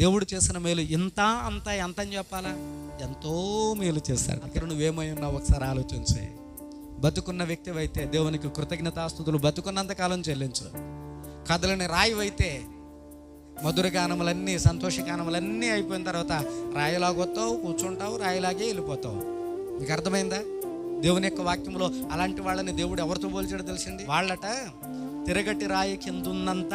దేవుడు చేసిన మేలు ఇంత అంత ఎంత అని చెప్పాలా? ఎంతో మేలు చేశాడు. అక్కడ నువ్వేమై ఉన్నావు ఒకసారి ఆలోచించే. బతుకున్న వ్యక్తి అయితే దేవునికి కృతజ్ఞతాస్తుతులు బతుకున్నంత కాలం చెల్లించు. కథలని రాయివైతే మధుర గానములన్నీ సంతోష గానములన్నీ అయిపోయిన తర్వాత రాయిలాగొత్తావు కూర్చుంటావు రాయిలాగే వెళ్ళిపోతావు. మీకు అర్థమైందా? దేవుని యొక్క వాక్యంలో అలాంటి వాళ్ళని దేవుడు ఎవరితో పోల్చాడో తెలిసింది? వాళ్ళట తిరగటి రాయి కిందున్నంత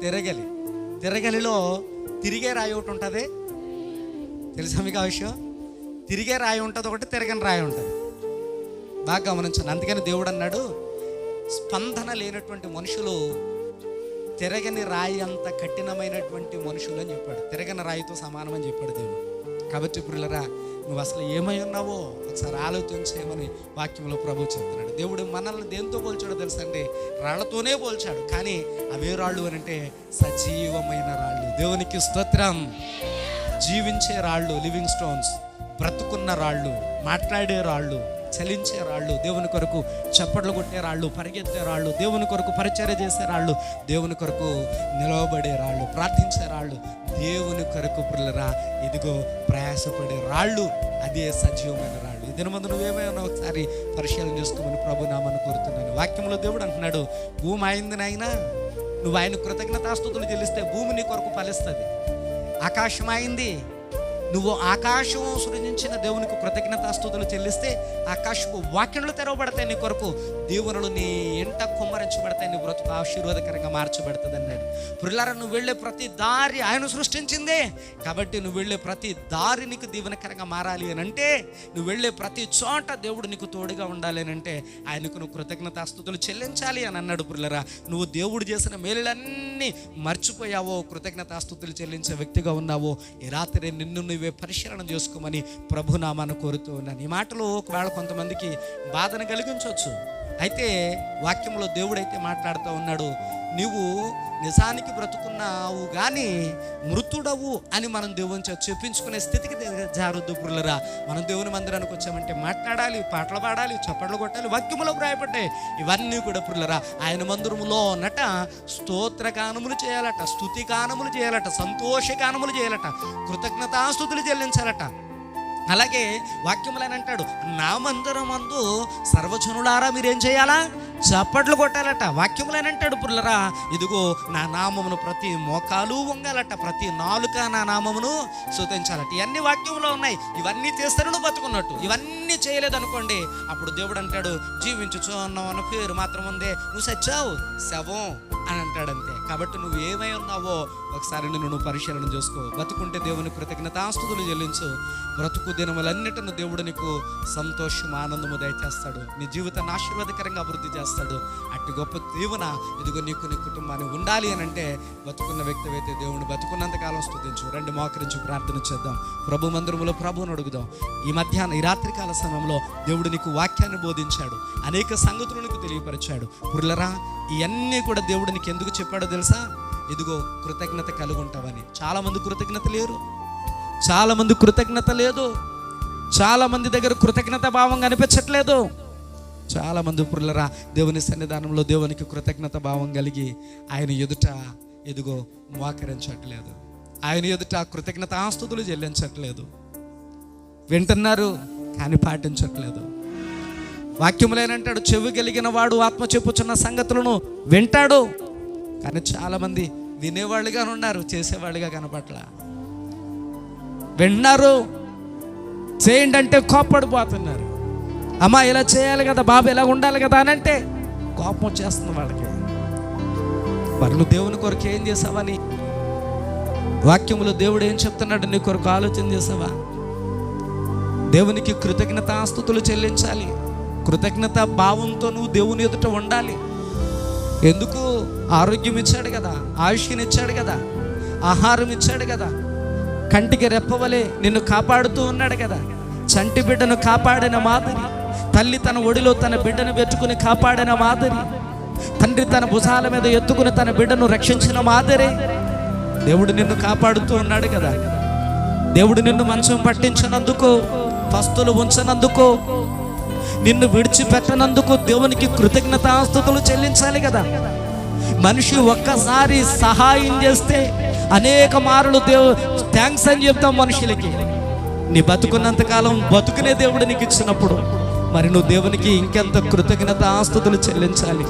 తిరగలి. తిరగలిలో తిరిగే రాయి ఒకటి ఉంటుంది. తెలుసా మీకు ఆ విషయం? తిరిగే రాయి ఉంటుంది ఒకటి తిరగని రాయి ఉంటుంది. బాగా గమనించండి. అందుకని దేవుడు అన్నాడు స్పందన లేనటువంటి మనుషులు తిరగని రాయి అంత కఠినమైనటువంటి మనుషులు అని చెప్పాడు. తిరగని రాయితో సమానం అని చెప్పాడు దేవుడు. కాబట్టి పురులరా నువ్వు అసలు ఏమై ఉన్నావో ఒకసారి ఆలోచించేయమని వాక్యంలో ప్రభు చెప్తున్నాడు. దేవుడు మనల్ని దేంతో పోల్చాడో తెలుసండి? రాళ్ళతోనే పోల్చాడు. కానీ అవే రాళ్ళు అని అంటే సజీవమైన రాళ్ళు. దేవునికి స్తోత్రం. జీవించే రాళ్ళు లివింగ్ స్టోన్స్ బ్రతుకున్న రాళ్ళు మాట్లాడే రాళ్ళు చలించే రాళ్ళు దేవుని కొరకు చప్పట్లు కొట్టే రాళ్ళు పరిగెత్తే రాళ్ళు దేవుని కొరకు పరిచర్య చేసే రాళ్ళు దేవుని కొరకు నిలవబడే రాళ్ళు ప్రార్థించే రాళ్ళు దేవుని కొరకు పిల్లరా ఇదిగో ప్రయాసపడే రాళ్ళు అదే సజీవమైన రాళ్ళు. ఇదిన ముందు నువ్వేమైనా ఒకసారి పరిశీలన చేసుకోమని ప్రభు నామని కోరుతున్నాను. వాక్యంలో దేవుడు అంటున్నాడు భూమి అయింది నాయనా నువ్వు ఆయన కృతజ్ఞతాస్తుతులు చెల్లిస్తే భూమి నీ కొరకు ఫలిస్తుంది. ఆకాశం అయింది నువ్వు ఆకాశం సృజించిన దేవునికి కృతజ్ఞతాస్తుతులు చెల్లిస్తే ఆకాశపు వాక్యములు తెరవబడతాయి నీ కొరకు. దేవునులు నీ ఎంట కుమ్మరించబడతాయి నీ బ్రతుకు ఆశీర్వాదకరంగా మార్చబడుతుంది అన్నాడు పురులారా నువ్వు వెళ్ళే ప్రతి దారి ఆయన సృష్టించిందే. కాబట్టి నువ్వు వెళ్ళే ప్రతి దారి నీకు దీవెనకరంగా మారాలి అని అంటే నువ్వు వెళ్ళే ప్రతి చోట దేవుడు నీకు తోడుగా ఉండాలి అని అంటే ఆయనకు నువ్వు కృతజ్ఞతాస్తుతులు చెల్లించాలి అని అన్నాడు పురులరా నువ్వు దేవుడు చేసిన మేలులన్నీ మర్చిపోయావో కృతజ్ఞతాస్తుతులు చెల్లించే వ్యక్తిగా ఉన్నావో ఈ రాత్రి నిన్ను నువ్వు పరిశీలన చేసుకోమని ప్రభునామాను కోరుతూ ఉన్నాను. ఈ మాటలు ఒకవేళ కొంతమందికి బాధను కలిగించవచ్చు. అయితే వాక్యంలో దేవుడైతే మాట్లాడుతూ ఉన్నాడు నీవు నిజానికి బ్రతుకున్నావు కానీ మృతుడవు అని మనం దేవుని చెప్పించుకునే స్థితికి జారుద్దు పురులరా మనం దేవుని మందిరానికి వచ్చామంటే మాట్లాడాలి పాటలు పాడాలి చప్పట్లు కొట్టాలి వాక్యములో ప్రాయపడ్డాయి ఇవన్నీ కూడా పురులరా ఆయన మందిరములో నట స్తోత్రగానములు చేయాలట స్తుతి గానములు చేయాలట సంతోషగానములు చేయాలట కృతజ్ఞతాస్తుతులు చెల్లించాలట. అలాగే వాక్యములని అంటాడు నా మందిరమందు సర్వజనులారా మీరేం చేయాలా? చప్పట్లు కొట్టాలట వాక్యములని అంటాడు పుల్లరా. ఇదిగో నా నామమును ప్రతి మోకాలు వంగాలట ప్రతి నాలుక నా నామమును స్తుతించాలట ఇవన్నీ వాక్యంలో ఉన్నాయి. ఇవన్నీ చేస్తే నువ్వు బతుకున్నట్టు. ఇవన్నీ చేయలేదు అనుకోండి అప్పుడు దేవుడు అంటాడు జీవించుచు అన్నావు అన్న పేరు మాత్రం ఉందే. నువ్వు సచ్చావు శవం అని అంటాడు అంతే. కాబట్టి నువ్వు ఏమై ఉన్నావో ఒకసారి నిన్ను నువ్వు పరిశీలన చేసుకో. బతుకుంటే దేవుని కృతజ్ఞతాస్తుతులు చెల్లించు. బ్రతుకు దినములన్నిటిని దేవుడు నీకు సంతోషం ఆనందము దయచేస్తాడు. నీ జీవితాన్ని ఆశీర్వాదకరంగా అభివృద్ధి చేస్తాడు. అట్టి గొప్ప దీవెన ఇదిగో నీకు నీ కుటుంబాన్ని ఉండాలి అని అంటే బతుకున్న వ్యక్తి అయితే దేవుని బతుకున్నంత కాలం స్తుతించు. రెండు మోకరించి ప్రార్థన చేద్దాం. ప్రభు మందిరములో ప్రభువుని అడుగుదాం. ఈ మధ్యాహ్నం ఈ రాత్రికాల సమయంలో దేవుడు నీకు వాక్యాన్ని బోధించాడు. అనేక సంగతులు నీకు తెలియపరిచాడు. పుర్లరా ఇవన్నీ కూడా దేవుడు నీకు ఎందుకు చెప్పాడో తెలుసా? ఇదిగో కృతజ్ఞత కలిగి ఉంటావని చాలా మంది కృతజ్ఞత లేరు. చాలా మంది కృతజ్ఞత లేదు. చాలా మంది దగ్గర కృతజ్ఞత భావం కనిపించట్లేదు చాలా మంది పురులరా దేవుని సన్నిధానంలో దేవునికి కృతజ్ఞత భావం కలిగి ఆయన ఎదుట ఎదుగో మోకరించట్లేదు. ఆయన ఎదుట కృతజ్ఞత ఆస్తుతులు చెల్లించట్లేదు. వింటున్నారు కానీ పాటించట్లేదు. వాక్యములేనంటాడు చెవి కలిగిన వాడు ఆత్మ చెప్పుచున్న సంగతులను వింటాడు. కానీ చాలామంది వినేవాళ్ళుగా ఉన్నారు చేసేవాళ్ళుగా కనపట్ల. విన్నారు చేయండి అంటే కోప్పడిపోతున్నారు. అమ్మా ఇలా చేయాలి కదా బాబు ఇలా ఉండాలి కదా అని అంటే కోపం వచ్చేస్తుంది వాళ్ళకి. మరి నువ్వు దేవుని కొరకు ఏం చేసావని వాక్యములో దేవుడు ఏం చెప్తున్నాడు? నీ కొరకు ఆలోచన చేసావా? దేవునికి కృతజ్ఞత ఆస్తుతులు చెల్లించాలి. కృతజ్ఞత భావంతో నువ్వు దేవుని ఎదుట ఉండాలి. ఎందుకు? ఆరోగ్యం ఇచ్చాడు కదా ఆయుష్ని ఇచ్చాడు కదా ఆహారం ఇచ్చాడు కదా. కంటికి రెప్పవలే నిన్ను కాపాడుతూ ఉన్నాడు కదా. చంటి బిడ్డను కాపాడిన మాదిరి. తల్లి తన ఒడిలో తన బిడ్డను పెట్టుకుని కాపాడిన మాదిరి. తండ్రి తన భుజాల మీద ఎత్తుకుని తన బిడ్డను రక్షించిన మాదిరే. దేవుడు నిన్ను కాపాడుతూ ఉన్నాడు కదా. దేవుడు నిన్ను మంచం పట్టించినందుకు పస్తులు ఉంచినందుకు నిన్ను విడిచిపెట్టనందుకు దేవునికి కృతజ్ఞతాస్తుతులు చెల్లించాలి కదా. మనిషి ఒక్కసారి సహాయం చేస్తే అనేక మారులు దేవు థ్యాంక్స్ అని చెప్తాం మనుషులకి. నీ బతుకున్నంత కాలం బతుకునే దేవుడు నీకు ఇచ్చినప్పుడు. మరి నువ్వు దేవునికి ఇంకెంత కృతజ్ఞత ఆస్తుతులు చెల్లించాలి?